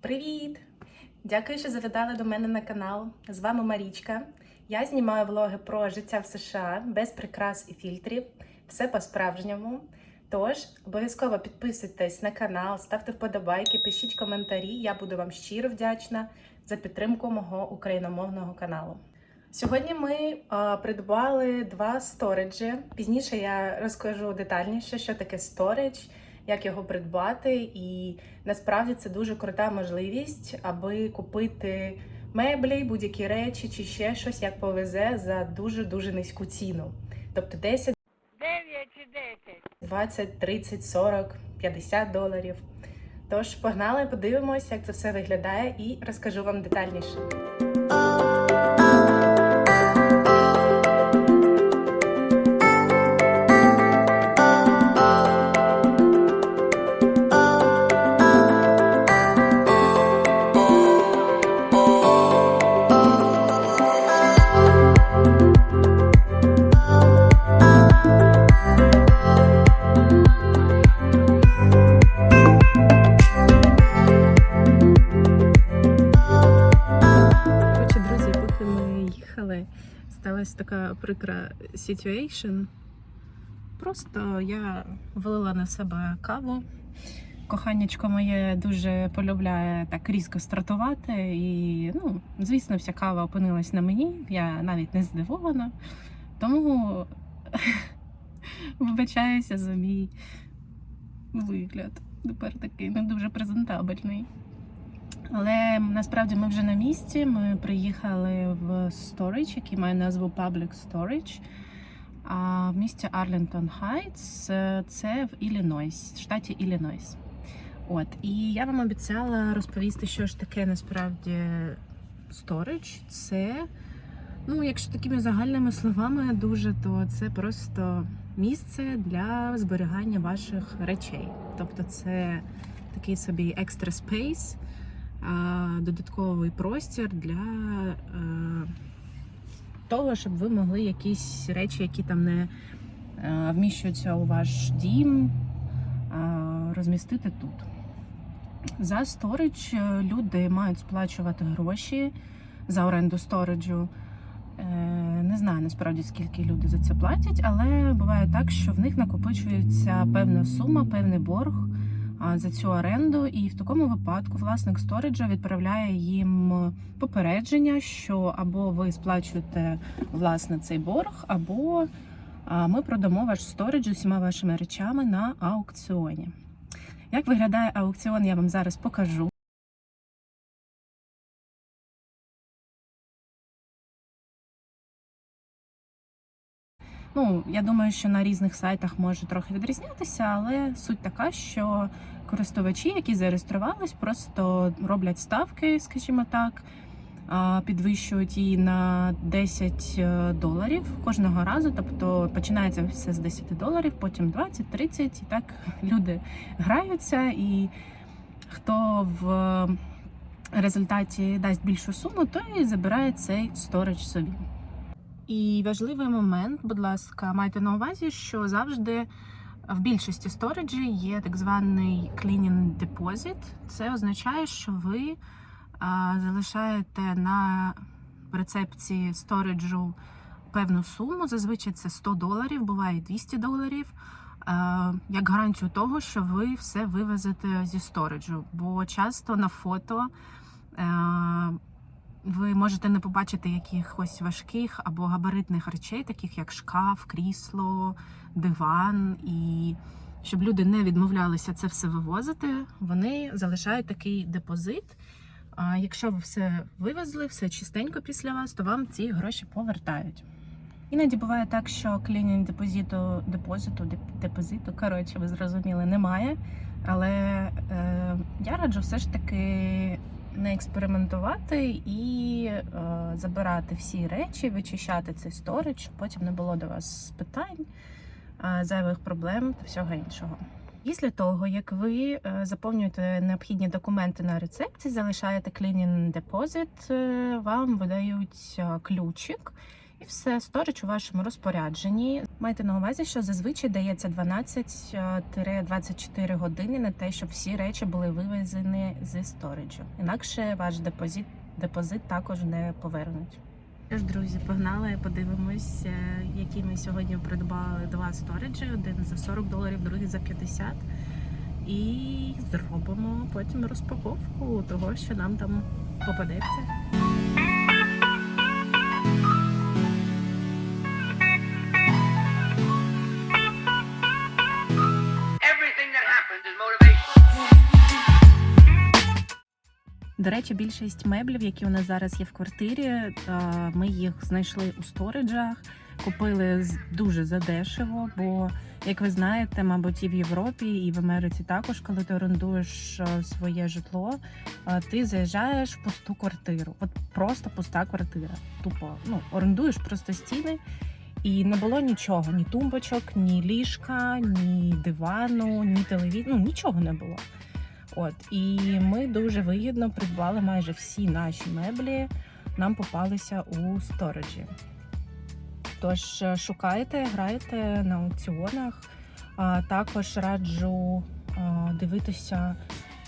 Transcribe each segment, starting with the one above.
Привіт! Дякую, що завітали до мене на канал. З вами Марічка. Я знімаю влоги про життя в США без прикрас і фільтрів. Все по-справжньому. Тож, обов'язково підписуйтесь на канал, ставте вподобайки, пишіть коментарі. Я буду вам щиро вдячна за підтримку мого україномовного каналу. Сьогодні ми е, придбали два сториджі. Пізніше я розкажу детальніше, що таке сторидж, як його придбати, і насправді це дуже крута можливість, аби купити меблі, будь-які речі чи ще щось, як повезе за дуже дуже низьку ціну. Тобто 10, 9 чи 10. 20, 30, 40, 50 доларів. Тож погнали, подивимося, як це все виглядає, і розкажу вам детальніше. Така прикра ситуейшн. Просто я вилила на себе каву. Коханячко моє дуже полюбляє так різко стартувати. І, ну, звісно, вся кава опинилась на мені. Я навіть не здивована. Тому вибачаюся за мій вигляд. Тепер такий не дуже презентабельний. Але насправді ми вже на місці. Ми приїхали в Storage, який має назву Public Storage. А в місті Арлінтон Хайтс це в Іллінойс, штаті Іллінойс. От, і я вам обіцяла розповісти, що ж таке насправді Storage. Це, ну, якщо такими загальними словами дуже, то це просто місце для зберігання ваших речей. Тобто це такий собі екстра спейс додатковий простір для е, того, щоб ви могли якісь речі, які там не е, вміщуються у ваш дім, розмістити тут. За сторидж е, люди мають сплачувати гроші за оренду сториджу. Не знаю насправді скільки люди за це платять, але буває так, що в них накопичується певна сума, певний борг за цю оренду, і в такому випадку власник сториджа відправляє їм попередження, що або ви сплачуєте власне цей борг, або ми продамо ваш сторидж усіма вашими речами на аукціоні. Як виглядає аукціон, я вам зараз покажу. Ну, я думаю, що на різних сайтах може трохи відрізнятися, але суть така, що користувачі, які зареєструвались, просто роблять ставки, скажімо так, підвищують її на 10 доларів кожного разу. Тобто починається все з 10 доларів, потім 20, 30, і так люди граються. І хто в результаті дасть більшу суму, той забирає цей сторич собі. І важливий момент, будь ласка, майте на увазі, що завжди в більшості сториджі є так званий cleaning deposit. Це означає, що ви а, залишаєте на рецепції сториджу певну суму. Зазвичай це 100 доларів, буває 200 доларів. Як гарантію того, що ви все вивезете зі сториджу. Бо часто на фото ви можете не побачити якихось важких або габаритних речей, таких як шкаф, крісло, диван. І щоб люди не відмовлялися це все вивозити, вони залишають такий депозит. А якщо ви все вивезли, все чистенько після вас, то вам ці гроші повертають. Іноді буває так, що клінінг депозиту, депозиту, депозиту, коротше, ви зрозуміли, немає. Але е, я раджу все ж таки не експериментувати і е, забирати всі речі, вичищати цей сторич, щоб потім не було до вас питань, е, зайвих проблем та всього іншого. Після того, як ви е, заповнюєте необхідні документи на рецепції, залишаєте клінін е, вам видають е, ключик, І все, сторіч у вашому розпорядженні. Майте на увазі, що зазвичай дається 12-24 години на те, щоб всі речі були вивезені зі сториджу. Інакше ваш депозит, депозит також не повернуть. Тож, друзі, погнали, подивимось, е, які ми сьогодні придбали два сториджі: один за 40 доларів, другий за 50. І зробимо потім розпаковку того, що нам там попадеться. До речі, більшість меблів, які у нас зараз є в квартирі, е, ми їх знайшли у сториджах, купили дуже задешево. Бо, як ви знаєте, мабуть, і в Європі, і в Америці також, коли ти орендуєш е, своє житло, е, ти заїжджаєш в пусту квартиру. От просто пуста квартира. Тупо ну орендуєш просто стіни. І не було нічого: ні тумбочок, ні ліжка, ні дивану, ні телевізору. Ну нічого не було. От і ми дуже вигідно придбали майже всі наші меблі. Нам попалися у сториджі. Тож е, шукайте, грайте на аукціонах. А також раджу дивитися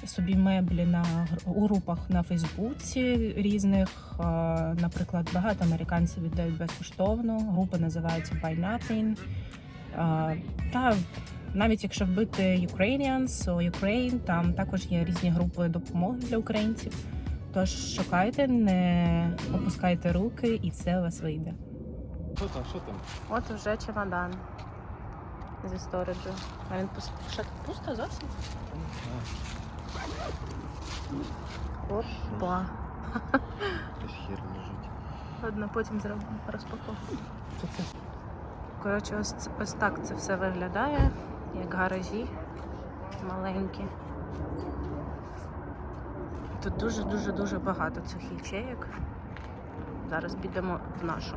собі меблі на групах на Фейсбуці різних. Наприклад, багато американців віддають безкоштовно. Група називається Buy Nothing. Та навіть якщо вбити Ukrainians о Ukraine, там також є різні групи допомоги для українців. Тож шукайте, не опускайте руки, і все у вас вийде. Що там, що там? От вже чемодан зі сториджу. А він пусто, пусто зовсім? Опа. Хер лежить. Ладно, потім зробимо розпаковку. Коротше, ось, це- ось так це все виглядає, як гаражі маленькі. Тут дуже-дуже дуже багато цих ячеїк. Зараз підемо в нашу.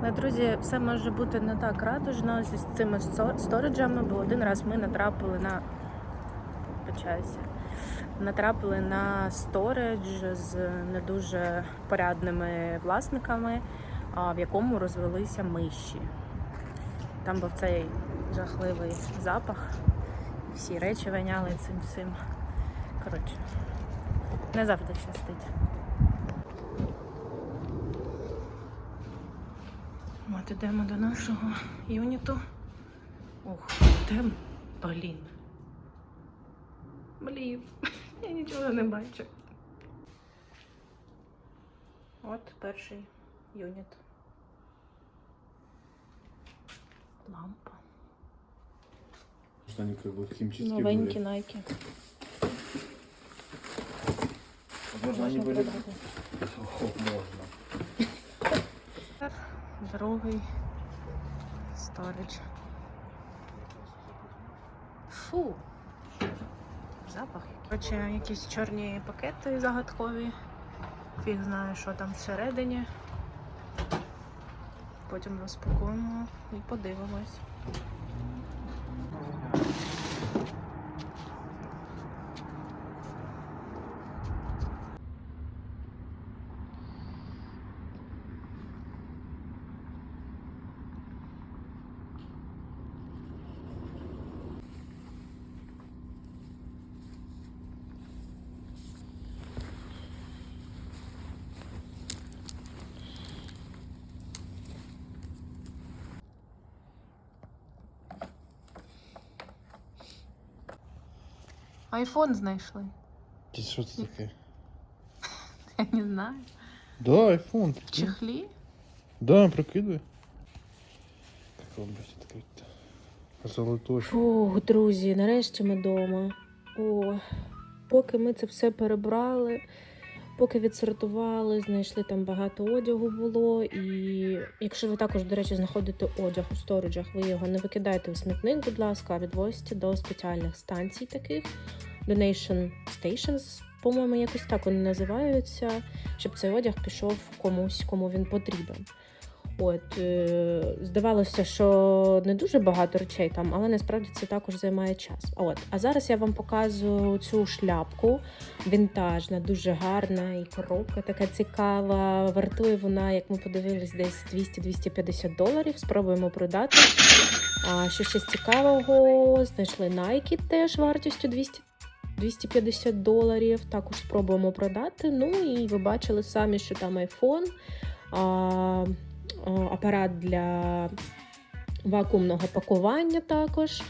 Але, друзі, все може бути не так радужно зі цими сто- сториджами, бо один раз ми натрапили на. Почаюся. Натрапили на сторидж з не дуже порядними власниками, в якому розвелися миші. Там був цей жахливий запах. Всі речі воняли цим всім. Коротше, не завжди щастить. От ідемо до нашого юніту. Ух, де блін. Блін, я нічого не бачу. От перший юніт. Лампа. Что они как бы химчистки Новенькі были. найки. Возможно, они были... прибрати. Ох, можно. Другий сторіч. Фу. Запах який. Короче, якісь чорні пакети загадкові. Фіг знає, що там всередині. Потім розпакуємо і подивимось. Айфон знайшли. Ти Що це таке? Я не знаю. Да, айфон. В чехлі? Да, прокидывай. Как вам блядь, открыть-то? Золотой. Фух, друзі, нарешті ми вдома. О, поки ми це все перебрали, поки відсортували, знайшли там багато одягу було. І якщо ви також, до речі, знаходите одяг у сториджах, ви його не викидайте у смітник, будь ласка, а відвозьте до спеціальних станцій таких Donation Stations, по-моєму, якось так вони називаються, щоб цей одяг пішов комусь, кому він потрібен. От е, здавалося, що не дуже багато речей там, але насправді це також займає час. От, а зараз я вам показую цю шляпку вінтажна, дуже гарна, і коробка така цікава. Вартує вона, як ми подивились, десь 200-250 доларів. Спробуємо продати. А що ще цікавого, знайшли Nike теж вартістю 200 250 доларів. Також спробуємо продати. Ну і ви бачили самі, що там iPhone, апарат для вакуумного пакування також.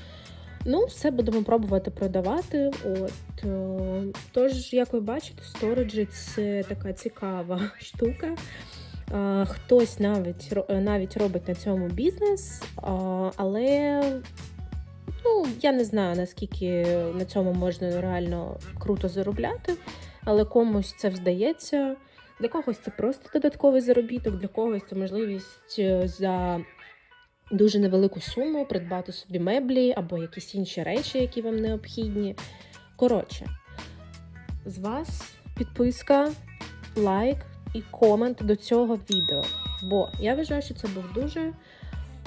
Ну, все будемо пробувати продавати. От е, тож, як ви бачите, сториджі це така цікава штука. Хтось навіть навіть робить на цьому бізнес, але ну, я не знаю, наскільки на цьому можна реально круто заробляти, але комусь це вдається. Для когось це просто додатковий заробіток, для когось це можливість е, за дуже невелику суму придбати собі меблі або якісь інші речі, які вам необхідні. Коротше, з вас підписка, лайк і комент до цього відео. Бо я вважаю, що це був дуже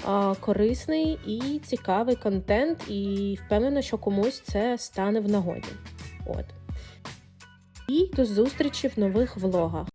а, корисний і цікавий контент, і впевнена, що комусь це стане в нагоді. От. І до зустрічі в нових влогах.